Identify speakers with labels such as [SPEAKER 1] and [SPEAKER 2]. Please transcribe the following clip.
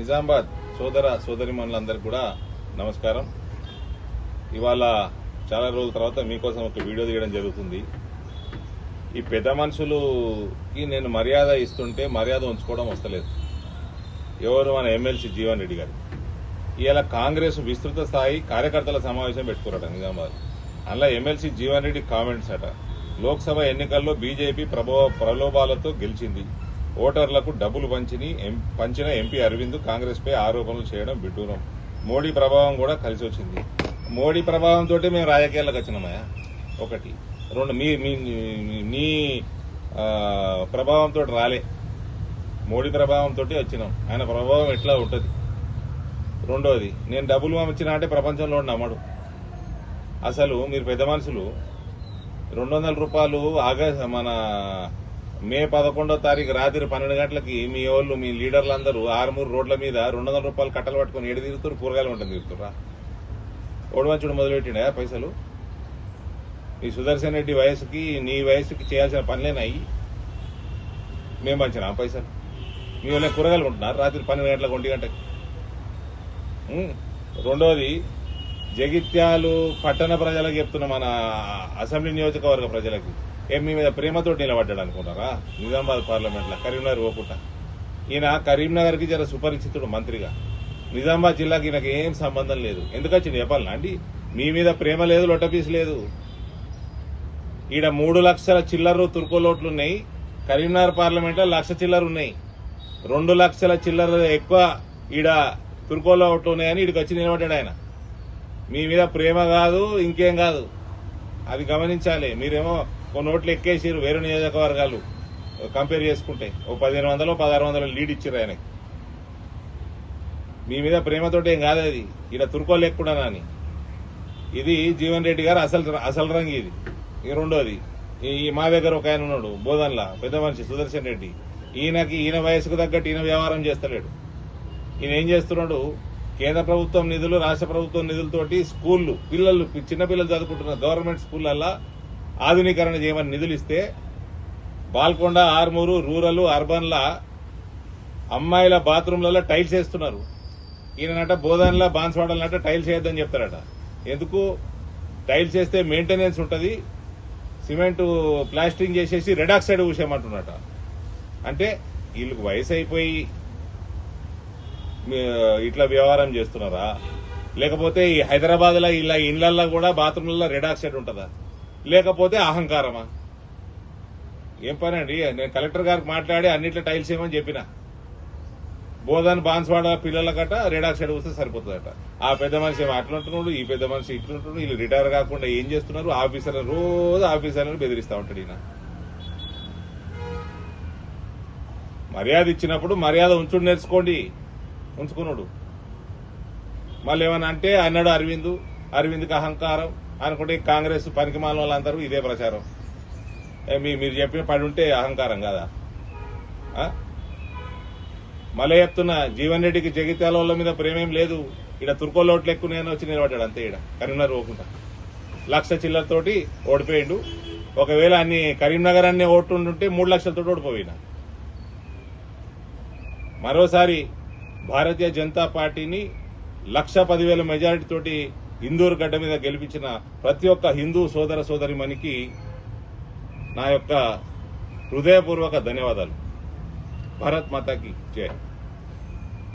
[SPEAKER 1] నిజామాబాద్ సోదర సోదరిమణులందరికీ కూడా నమస్కారం. ఇవాళ చాలా రోజుల తర్వాత మీకోసం ఒక వీడియో తీయడం జరుగుతుంది. ఈ పెద్ద మనుషులకి నేను మర్యాద ఇస్తుంటే మర్యాద ఉంచుకోవడం వస్తలేదు. ఎవరు మన ఎమ్మెల్సీ జీవన్ రెడ్డి గారు? ఇవాళ కాంగ్రెస్ విస్తృత స్థాయి కార్యకర్తల సమావేశం పెట్టుకున్నారట నిజామాబాద్. అందులో ఎమ్మెల్సీ జీవన్ రెడ్డి కామెంట్స్ అట. లోక్సభ ఎన్నికల్లో బీజేపీ ప్రభో ప్రలోభాలతో గెలిచింది. ఓటర్లకు డబ్బులు పంచిని ఎం- పంచిన ఎంపీ అరవింద్ కాంగ్రెస్ పై ఆరోపణలు చేయడం విడ్డూరం. మోడీ ప్రభావం కూడా కలిసి వచ్చింది మోడీ ప్రభావంతో మేము రాజకీయాలకు వచ్చినామయ్యా. ఒకటి. రెండు మీ మీ నీ ప్రభావంతో రాలే. మోడీ ప్రభావంతో వచ్చినాం. ఆయన ప్రభావం ఎట్లా ఉంటుంది? రెండోది నేను డబ్బులు పంపించిన అంటే ప్రపంచంలో నమ్మడు. అసలు మీరు పెద్ద మనుషులు రెండు వందల రూపాయలు ఆగస్ట్ మన మే పదకొండో తారీఖు రాత్రి పన్నెండు గంటలకి మీ వాళ్ళు మీ లీడర్లు అందరూ ఆరుమూరు రోడ్ల మీద రెండు వందల రూపాయలు కట్టలు పట్టుకొని ఏడు తిరుగుతారు కూరగాయలు ఉంటుంది తీరుతురా ఓడిమంచుడు మొదలుపెట్టిండా పైసలు? ఈ సుదర్శన్ రెడ్డి వయసుకి నీ వయసుకి చేయాల్సిన పనులేనాయి మేము పంచినా పైసలు? మీ వాళ్ళే కూరగాయలు ఉంటున్నారు రాత్రి పన్నెండు గంటలకు ఒంటి గంటకి. రెండోది జగిత్యాలు పట్టణ ప్రజలకు చెప్తున్న మన అసెంబ్లీ నియోజకవర్గ ప్రజలకి. ఏం మీ మీద ప్రేమతో నిలబడ్డాడు అనుకుంటారా? నిజామాబాద్ పార్లమెంట్లో కరీంనగర్ పోకుండా. ఈయన కరీంనగర్కి జర సుపరిచితుడు మంత్రిగా. నిజామాబాద్ జిల్లాకి ఈయనకి ఏం సంబంధం లేదు. ఎందుకు వచ్చింది చెప్పాలనా అండి? మీ మీద ప్రేమ లేదు లొట్టపీస్ లేదు. ఈడ మూడు లక్షల చిల్లర తుర్కోలోట్లు ఉన్నాయి కరీంనగర్ పార్లమెంట్లో లక్ష చిల్లర ఉన్నాయి రెండు లక్షల చిల్లర ఎక్కువ ఈడ తుర్కోలోట్లు ఉన్నాయని ఈడికి వచ్చి నిలబడ్డాడు ఆయన. మీ మీద ప్రేమ కాదు ఇంకేం కాదు. అది గమనించాలి. మీరేమో కొన్ని ఓట్లు ఎక్కేసారు వేరే నియోజకవర్గాలు. కంపేర్ చేసుకుంటే. ఓ పదిహేను వందలు పదహారు వందలు లీడ్ ఇచ్చారు ఆయనకి. మీ మీద ప్రేమతోటి ఏం కాదు అది. ఇక్కడ తురుకోలేకుండా అని ఇది జీవన్ రెడ్డి గారు అసలు అసలు రంగు ఇది. ఈ రెండోది. ఈ మా దగ్గర ఒక ఆయన ఉన్నాడు బోధన్లా పెద్ద మనిషి సుదర్శన్ రెడ్డి. ఈయనకి ఈయన వయసుకు తగ్గట్టు ఈయన వ్యవహారం చేస్తలేడు. ఈయన ఏం చేస్తున్నాడు? కేంద్ర ప్రభుత్వం నిధులు రాష్ట్ర ప్రభుత్వం నిధులతోటి స్కూళ్ళు పిల్లలు చిన్నపిల్లలు చదువుకుంటున్న గవర్నమెంట్ స్కూళ్ళల్లో ఆధునీకరణ చేయమని నిధులు ఇస్తే బాల్కొండ ఆర్మూరు రూరల్ అర్బన్ల అమ్మాయిల బాత్రూమ్లలో టైల్స్ వేస్తున్నారు. ఈయనట బోధనల బాన్స్వాడలనట టైల్స్ వేయొద్దని చెప్తారట ఎందుకు? టైల్స్ వేస్తే మెయింటెనెన్స్ ఉంటుంది సిమెంట్ ప్లాస్టింగ్ చేసేసి రెడాక్సైడ్ పూసేయమంటున్నట అంటే వీళ్ళకి వయసు అయిపోయి ఇట్లా వ్యవహారం చేస్తున్నారా? లేకపోతే ఈ హైదరాబాద్లో ఇలా ఇండ్లల్లో కూడా బాత్రూమ్లలో రెడ్ ఆక్సైడ్ ఉంటుందా? లేకపోతే అహంకారమా? ఏం పని అండి నేను కలెక్టర్ గారికి మాట్లాడి అన్నిట్లో టైల్స్ ఏమని చెప్పిన. బోధన్ బాన్స్వాడ పిల్లల గట రెడ్ ఆక్సైడ్ వస్తే సరిపోతుందట. ఆ పెద్ద మనిషి ఏమో అట్లుంటున్నాడు? ఈ పెద్ద మనిషి ఇట్లుంటున్నాడు? వీళ్ళు రిటైర్ కాకుండా ఏం చేస్తున్నారు? ఆఫీసర్ రోజు ఆఫీసర్లను బెదిరిస్తా ఉంటాడు ఈయన. మర్యాద ఇచ్చినప్పుడు మర్యాద ఉంచుడు నేర్చుకోండి. ఉంచుకున్నాడు. మళ్ళీ ఏమన్నా అంటే అన్నాడు అరవింద్ అరవింద్కి అహంకారం అనుకుంటే కాంగ్రెస్ పనికిమాల వాళ్ళందరూ ఇదే ప్రచారం. మీ మీరు చెప్పిన పడి ఉంటే అహంకారం కదా? మళ్ళీ చెప్తున్నా జీవన్ రెడ్డికి జగిత్యాల వాళ్ళ మీద ప్రేమేం లేదు. ఇక్కడ తుర్కోలోట్లు ఎక్కువ నేను వచ్చి నిలబడ్డాడు అంతే ఇక్కడ కరీంనగర్ పోకుండా. లక్ష చిల్లరతోటి ఓడిపోయిండు. ఒకవేళ అన్ని కరీంనగర్ అన్ని ఓట్లు ఉంటే మూడు లక్షలతో ఓడిపోయినా. మరోసారి భారతీయ జనతా పార్టీని లక్ష పదివేల మెజారిటీతోటి హిందూర్ ఇందూరు గడ్డ మీద గెలిపించిన ప్రతి ఒక్క హిందూ సోదర సోదరిమణికి నా యొక్క హృదయపూర్వక ధన్యవాదాలు. భారత్ మాతాకి జై.